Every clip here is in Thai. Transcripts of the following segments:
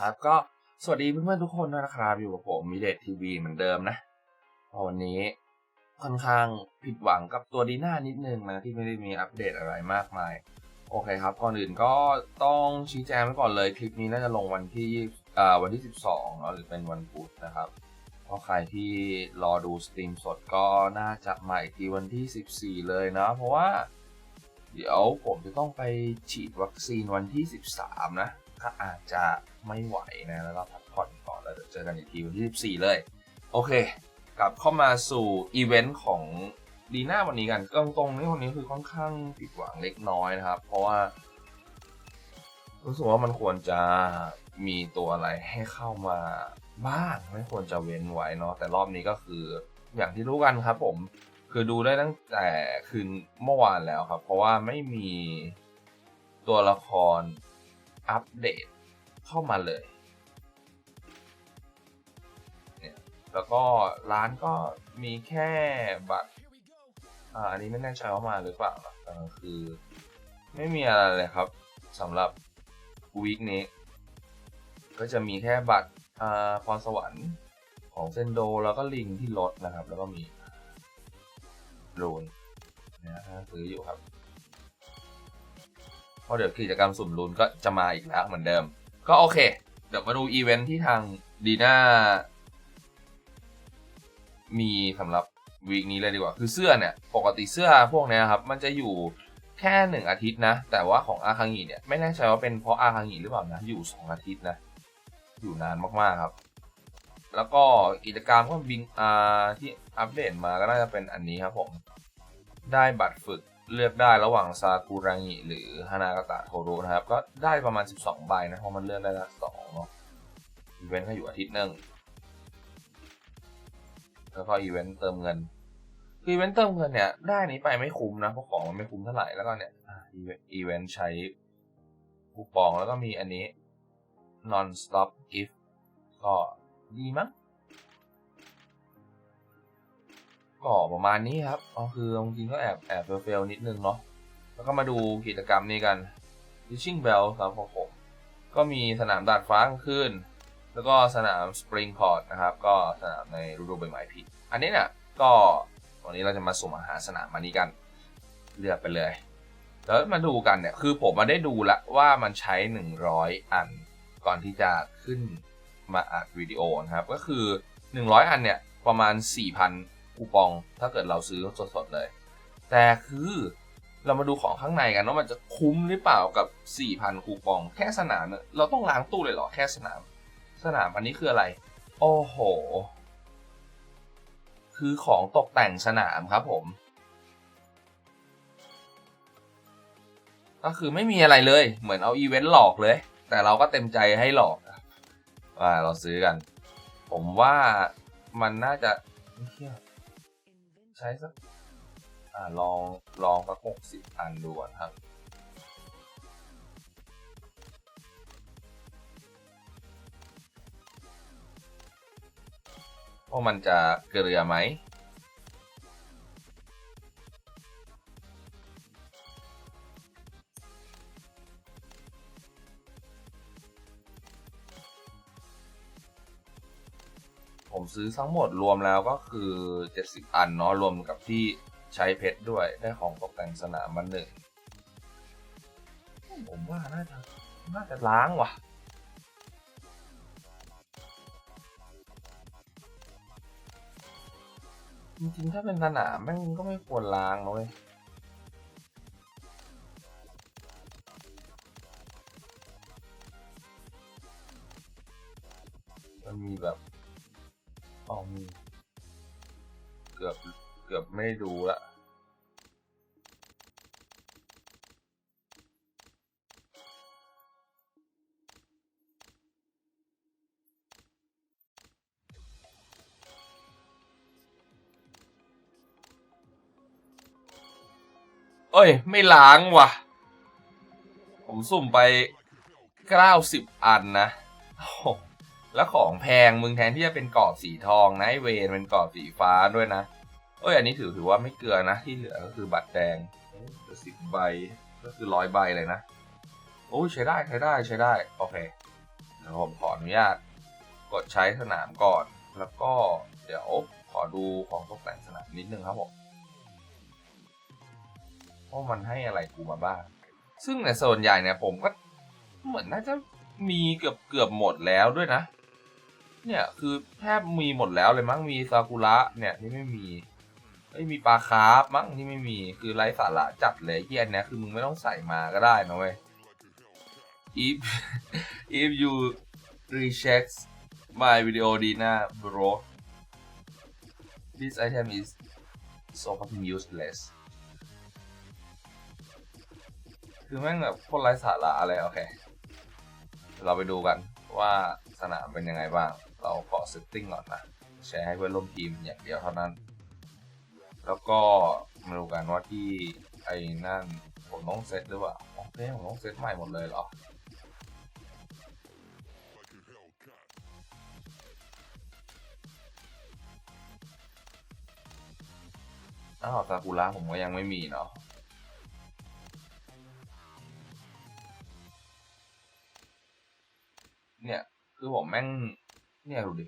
ครับก็สวัสดีเพื่อนๆทุกคนด้วยนะครับ อยู่กับผมมิเดททีวีเหมือนเดิมนะวันนี้ค่อนข้างผิดหวังกับตัวดีน่านิดนึงนะที่ไม่ได้มีอัปเดตอะไรมากมาย โอเคครับ ก่อนอื่นก็ต้องชี้แจงไว้ก่อนเลยคลิปนี้น่าจะลงวันที่วันที่ 12หรือเป็นวันพุธนะครับเพราะใครที่รอดูสตรีมสดก็น่าจะมาอีกทีวันที่ 14 เลยนะ เพราะว่า เดี๋ยวผมจะต้องไปฉีดวัคซีนวันที่ 13 นะ ถ้าอาจจะไม่ไหวนะแล้วก็พักผ่อนก่อนแล้วเดี๋ยวเจอกันอีกทีวันที่14เลย โอเค กลับเข้ามาสู่อีเวนต์ของดีน่าวันนี้กันตรงๆนี่วันนี้คือค่อนข้างผิดหวังเล็กน้อยนะครับ เพราะว่า รู้สึกว่ามันควรจะมีตัวอะไรให้เข้ามาบ้างไม่ควรจะเว้นไว้เนาะแต่รอบนี้ก็คืออย่างที่รู้กันครับผมคือดูได้ตั้งแต่คืนเมื่อวานแล้วครับ เพราะว่าไม่มีตัวละคร อัปเดตเข้ามาเลยเนี่ยแล้วก็ร้านก็มีแค่บัตรอ่าอันนี้ไม่แน่ใจว่ามาหรือเปล่าแต่คือ ไม่มีอะไรเลยครับสำหรับวีคนี้ ก็จะมีแค่บัตรอ่าพรสวรรค์ของเซนโดแล้วก็ลิงที่ลดนะครับ แล้วก็มีรูนนะฮะซื้ออยู่ครับ ราะเดี๋ยวกิจกรรมสุ่มรูนก็จะมาอีกแล้วเหมือนเดิม ก็โอเค เดี๋ยวมาดูอีเวนท์ที่ทางดีน่ามีสำหรับวีคนี้เลยดีกว่า คือเสื้อเนี่ย ปกติเสื้อพวกนี้ครับ มันจะอยู่แค่หนึ่งอาทิตย์นะ แต่ว่าของอาคังิเนี่ย ไม่แน่ใจว่าเป็นเพราะอาคังิหรือเปล่านะ อยู่สองอาทิตย์นะ อยู่นานมากๆครับ แล้วก็กิจกรรมก็บิงอาที่อัปเดตมาก็น่าจะเป็นอันนี้ครับผม ได้บัตรฝึก เลือกได้ระหว่างซากุรังิหรือฮานากาตะโทรุนะครับ ก็ได้ประมาณ 12 ใบนะ เพราะมันเลือกได้ละสองเนาะอีเวนต์ก็อยู่อาทิตย์หนึ่งแล้วก็อีเวนต์เติมเงินคืออีเวนต์เติมเงินเนี่ย ได้นี้ไปไม่คุ้มนะเพราะของมันไม่คุ้มเท่าไหร่แล้วก็เนี่ยอีเวนต์อีเวนต์ใช้คูปองแล้วก็มีอันนี้ non stop gift ก็ดีมั้ง ก็ประมาณนี้ครับก็คือจริงก็แอบแอบเฟลๆนิดนึงเนาะแล้วก็มาดูกิจกรรมนี้กัน Fishing Bell ครับผมก็มีสนามดาดฟ้ากลางคืนแล้วก็สนาม Spring Court นะครับ ก็สนามในฤดูใบไม้ผลิอันนี้เนี่ยก็วันนี้เราจะมาสุ่มอาหารสนามมานี้กัน เลือกไปเลย แล้วมาดูกันเนี่ยคือผมมาได้ดูละว่ามันใช้ 100 อัน ก่อนที่จะขึ้นมาอัดวิดีโอนะครับ ก็คือ 100 อันเนี่ยประมาณ 4,000 คูปองถ้าเกิดเราซื้อสดๆเลย แต่คือเรามาดูของข้างในกันว่ามันจะคุ้มหรือเปล่ากับ 4,000 คูปอง แค่สนามเนี่ยเราต้องล้างตู้เลยเหรอแค่สนาม สนามอันนี้คืออะไร โอ้โห คือของตกแต่งสนามครับผม ก็คือไม่มีอะไรเลย เหมือนเอาอีเวนต์หลอกเลย แต่เราก็เต็มใจให้หลอกว่าเราซื้อกัน ผมว่ามันน่าจะเใช้สักอ่าลองลองสักหกสิบอันดูก่อนครับ ว่ามันจะเกลือไหม ผมซื้อทั้งหมดรวมแล้วก็คือ 70 อันเนาะรวมกับที่ใช้เพชรด้วยได้ของตกแต่งสนามมันหนึ่งผมว่าน่าจะน่าจะล้างว่ะ จริงๆ ถ้าเป็นสนามแม่งก็ไม่ควรล้างเว้ย เกือบเกือบไม่ดูละเอ้ย ไม่ล้างว่ะ ผมสุ่มไป90อันนะโอ้ แล้วของแพงมึงแทนที่จะเป็นกรอบสีทองนะไอเวนเป็นกรอบสีฟ้าด้วยนะเอ้ยอันนี้ถือถือว่าไม่เกลือนะที่เหลือก็คือบัตรแดงสิบใบก็คือร้อยใบเลยนะโอ้ยใช้ได้ใช้ได้ใช้ได้โอเคเดี๋ยวยวผมขออนุญาตกดใช้สนามก่อน แล้วก็เดี๋ยวขอดูของตกแต่งสนามนิดนึงครับผมว่ามันให้อะไรกูมาบ้าง ซึ่งในโซนใหญ่เนี่ยผมก็เหมือนน่าจะมีเกือบเกือบหมดแล้วด้วยนะ เนี่ยคือแทบมีหมดแล้วเลยมั้งมีซากุระเนี่ยที่ไม่มีไม่มีปลาคาร์ฟมั้งที่ไม่มีคือไร้สาระจัดเลยที่อันนี้คือมึงไม่ต้องใส่มาก็ได้นะเว้ย if if you recheck my video Dina bro this item is so fucking useless คือแม่งแบบโคตรไร้สาระอะไรโอเค เราไปดูกันว่าสนามเป็นยังไงบ้าง เราขอ setting ก่อนนะแชร์ให้เพื่อนร่วมทีมอย่างเดียวเท่านั้น แล้วก็มาดูกันว่าที่ไอ้นั่นผมต้องเซตหรือเปล่าโอเคผมต้องเซตใหม่หมดเลยเหรออ้าวซากุระผมก็ยังไม่มีเนาะเนี่ย คือผมแม่ง เนี่ยดูดิ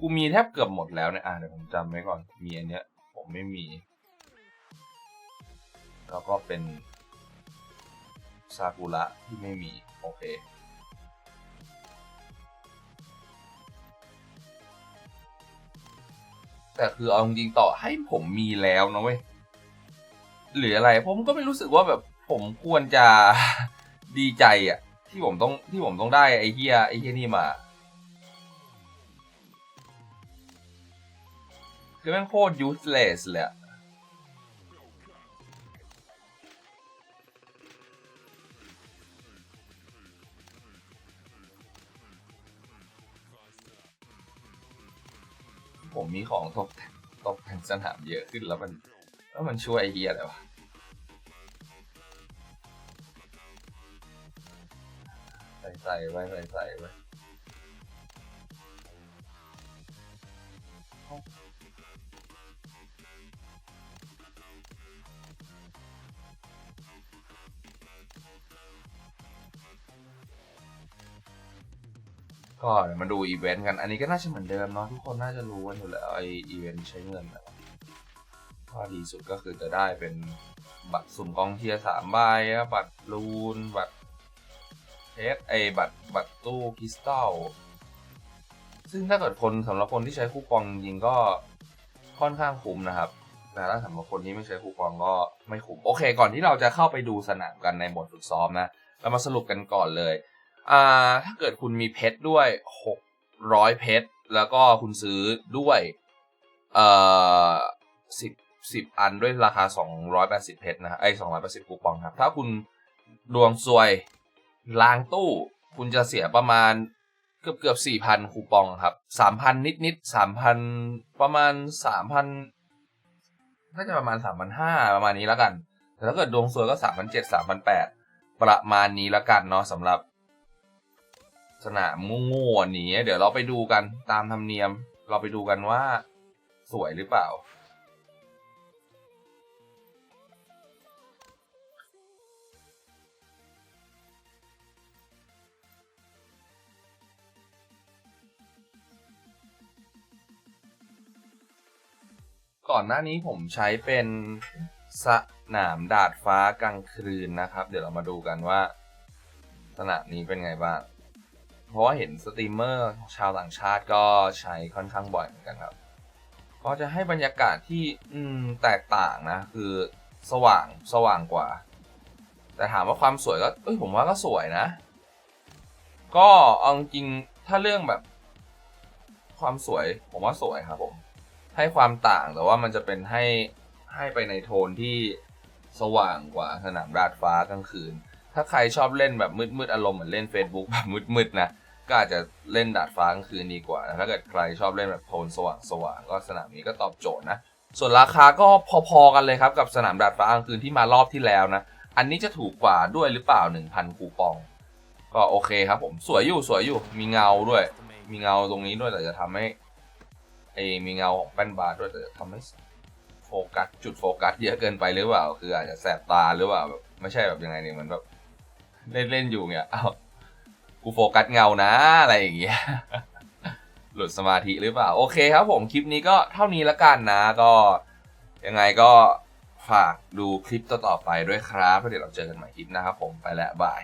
กูมีแทบเกือบหมดแล้วเนี่ย อะเดี๋ยวผมจำไว้ก่อน มีอันเนี้ย ผมไม่มี แล้วก็เป็นซากุระที่ไม่มี โอเค แต่คือเอาจริงต่อให้ผมมีแล้วนะเว้ย หรืออะไร ผมก็ไม่รู้สึกว่าแบบผมควรจะดีใจอะ ที่ผมต้องที่ผมต้องได้ไอ้เฮียไอ้เฮียนี่มา คือแม่งโคตร useless เลยอะผมมีของตกแต่งตกแต่งสนามเยอะขึ้นแล้วมันแล้วมันช่วยไอเฮียอะไรวะใส่ใส่ไว้ใส่ใส่ไว้ ก็เดี๋ยวมาดูอีเวนต์กัน อันนี้ก็น่าจะเหมือนเดิมเนาะทุกคนน่าจะรู้กันอยู่แล้วไออีเวนต์ใช้เงินอะข้อดีสุดก็คือจะได้เป็นบัตรสุ่มกองเชียร์สามใบบัตรลูน บัตรเทสไอบัตรบัตรตู้คริสตัลซึ่งถ้าเกิดคนสำหรับคนที่ใช้คูปองจริงก็ค่อนข้างคุ้มนะครับ แต่ถ้าสำหรับคนที่ไม่ใช้คูปองก็ไม่คุ้ม โอเค ก่อนที่เราจะเข้าไปดูสนามกันในบทฝึกซ้อมนะ เรามาสรุปกันก่อนเลย อ่าถ้าเกิดคุณมีเพชรด้วย600เพชรแล้วก็คุณซื้อด้วยเอ่อสิบสิบอันด้วยราคา280เพชรนะไอ้280คูปองครับ ถ้าคุณดวงซวยล้างตู้ คุณจะเสียประมาณเกือบเกือบสี่พันคูปองครับสามพันนิดนิดสามพันประมาณสามพันน่าจะประมาณสามพันห้าประมาณนี้แล้วกันแต่ถ้าเกิดดวงสวยก็สามพันเจ็ดสามพันแปดประมาณนี้แล้วกันเนาะสำหรับ สนามงูๆอันนี้เดี๋ยวเราไปดูกันตามธรรมเนียม เราไปดูกันว่าสวยหรือเปล่า ก่อนหน้านี้ผมใช้เป็นสนามดาดฟ้ากลางคืนนะครับ เดี๋ยวเรามาดูกันว่า สนามนี้เป็นไงบ้าง เพราะว่าเห็นสตรีมเมอร์ชาวต่างชาติก็ใช้ค่อนข้างบ่อยเหมือนกันครับก็จะให้บรรยากาศที่อืมแตกต่างนะ คือสว่างสว่างกว่า แต่ถามว่าความสวยก็เอ้ยผมว่าก็สวยนะ ก็เอาจริงถ้าเรื่องแบบ ความสวยผมว่าสวยครับผมให้ความต่างแต่ว่ามันจะเป็นให้ให้ไปในโทนที่สว่างกว่าสนามดาดฟ้ากลางคืน ถ้าใครชอบเล่นแบบมืดๆอารมณ์เหมือนเล่น Facebook แบบมืดๆนะก็อาจจะเล่นดาดฟ้ากลางคืนดีกว่านะถ้าเกิดใครชอบเล่นแบบโทนสว่างๆก็สนามนี้ก็ตอบโจทย์นะส่วนราคาก็พอๆกันเลยครับกับสนามดาดฟ้ากลางคืนที่มารอบที่แล้วนะอันนี้จะถูกกว่าด้วยหรือเปล่า 1,000 คูปอง ก็โอเคครับผมสวยอยู่สวยอยู่มีเงาด้วย มีเงาตรงนี้ด้วยแต่จะทำให้ไอมีเงาของแป้นบาร์ด้วยแต่จะทำให้โฟกัสจุดโฟกัสเยอะเกินไปหรือเปล่า คืออาจจะแสบตาหรือเปล่าแบบไม่ใช่แบบยังไงเนี่ยมือนแบบ เล่นเล่นอยู่เนี่ยอ้ากูโฟกัสเงานะอะไรอย่างเงี้ยหลุดสมาธิหรือเปล่า โอเคครับผมคลิปนี้ก็เท่านี้ละกันนะก็ยังไงก็ฝากดูคลิปต่อๆไปด้วยครับเดี๋ยวเราเจอกันใหม่คลิปนะครับผมไปแล้วบาย